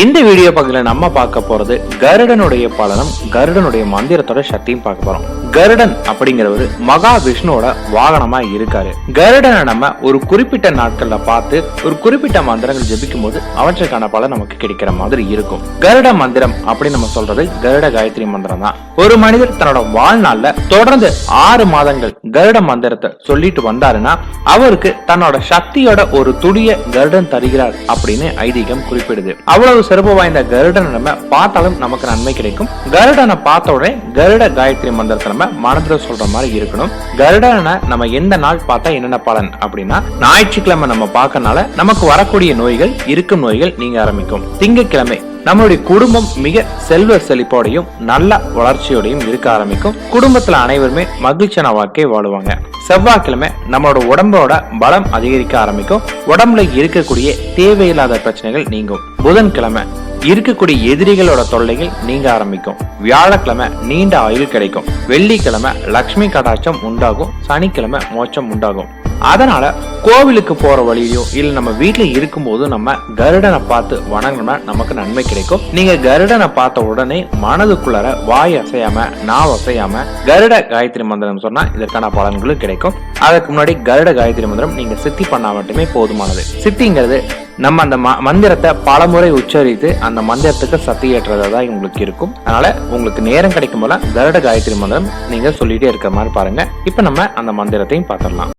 இந்த வீடியோ பகுதியில் நம்ம பார்க்க போறது கருடனுடைய பலனும் கருடனுடைய மந்திரத்தோட சக்தியும் பார்க்க போறோம். கருடன் அப்படிங்கிறவர் மகா விஷ்ணுவோட வாகனமா இருக்காரு. கருடனை நம்ம ஒரு குறிப்பிட்ட நாட்கள்ல பார்த்து ஒரு குறிப்பிட்ட மந்திரங்கள் ஜெபிக்கும் போது அவற்றுக்கான பலன் நமக்கு கிடைக்கிற மாதிரி இருக்கும். கருட மந்திரம் அப்படின்னு நம்ம சொல்றது கருட காயத்ரி மந்திரம் தான். ஒரு மனிதர் தன்னோட வாழ்நாள்ல தொடர்ந்து ஆறு மாதங்கள் கருட மந்திரத்தை சொல்லிட்டு வந்தாருன்னா அவருக்கு தன்னோட சக்தியோட ஒரு துடிய கருடன் தருகிறார் அப்படின்னு ஐதீகம் குறிப்பிடுது. அவ்வளவு சிறப்பு வாய்ந்த கருடனை நம்ம பார்த்தாலும் நமக்கு நன்மை கிடைக்கும். கருடனை பார்த்த உடனே கருட காயத்ரி மந்திரத்தை நம்ம மனதில் சொல்ற மாதிரி இருக்கணும். கருடனை நம்ம எந்த நாள் பார்த்தா என்னென்ன பலன் அப்படின்னா ஞாயிற்றுக்கிழமை நம்ம பார்க்கறனால நமக்கு வரக்கூடிய நோய்கள் இருக்கும் நோய்கள் நீங்க ஆரம்பிக்கும். திங்கட்கிழமை நம்மளுடைய குடும்பம் மிக செல்வ செழிப்போடையும் நல்ல வளர்ச்சியோடையும் இருக்க ஆரம்பிக்கும். குடும்பத்துல அனைவருமே மகிழ்ச்சியான வாழ்க்கையை வாழுவாங்க. செவ்வாய்க்கிழமை நம்மளோட உடம்போட பலம் அதிகரிக்க ஆரம்பிக்கும். உடம்புல இருக்கக்கூடிய தேவையில்லாத பிரச்சனைகள் நீங்கும். புதன்கிழமை இருக்கக்கூடிய எதிரிகளோட தொல்லைகள் நீங்க ஆரம்பிக்கும். வியாழக்கிழமை நீண்ட ஆயுள் கிடைக்கும். வெள்ளிக்கிழமை லக்ஷ்மி கடாட்சம் உண்டாகும். சனிக்கிழமை மோட்சம் உண்டாகும். அதனால கோவிலுக்கு போற வழியிலோ இல்ல நம்ம வீட்டுல இருக்கும்போது நம்ம கருடனை பார்த்து வணங்கினா நமக்கு நன்மை கிடைக்கும். நீங்க கருடனை பார்த்த உடனே மனதுக்குள்ளார வாய் அசையாம நாவ் அசையாம கருட காயத்ரி மந்திரம் சொன்னா இதற்கான பலன்களும் கிடைக்கும். அதுக்கு முன்னாடி கருட காயத்ரி மந்திரம் நீங்க சித்தி பண்ணா மட்டுமே போதுமானது. சித்திங்கிறது நம்ம அந்த ம- மந்திரத்தை பலமுறை உச்சரித்து அந்த மந்திரத்துக்கு சக்தி ஏற்றதா தான் உங்களுக்கு இருக்கும். அதனால உங்களுக்கு நேரம் கிடைக்கும் போல கருட காயத்ரி மந்திரம் நீங்க சொல்லிட்டே இருக்கிற மாதிரி பாருங்க. இப்ப நம்ம அந்த மந்திரத்தையும் பார்த்துடலாம்.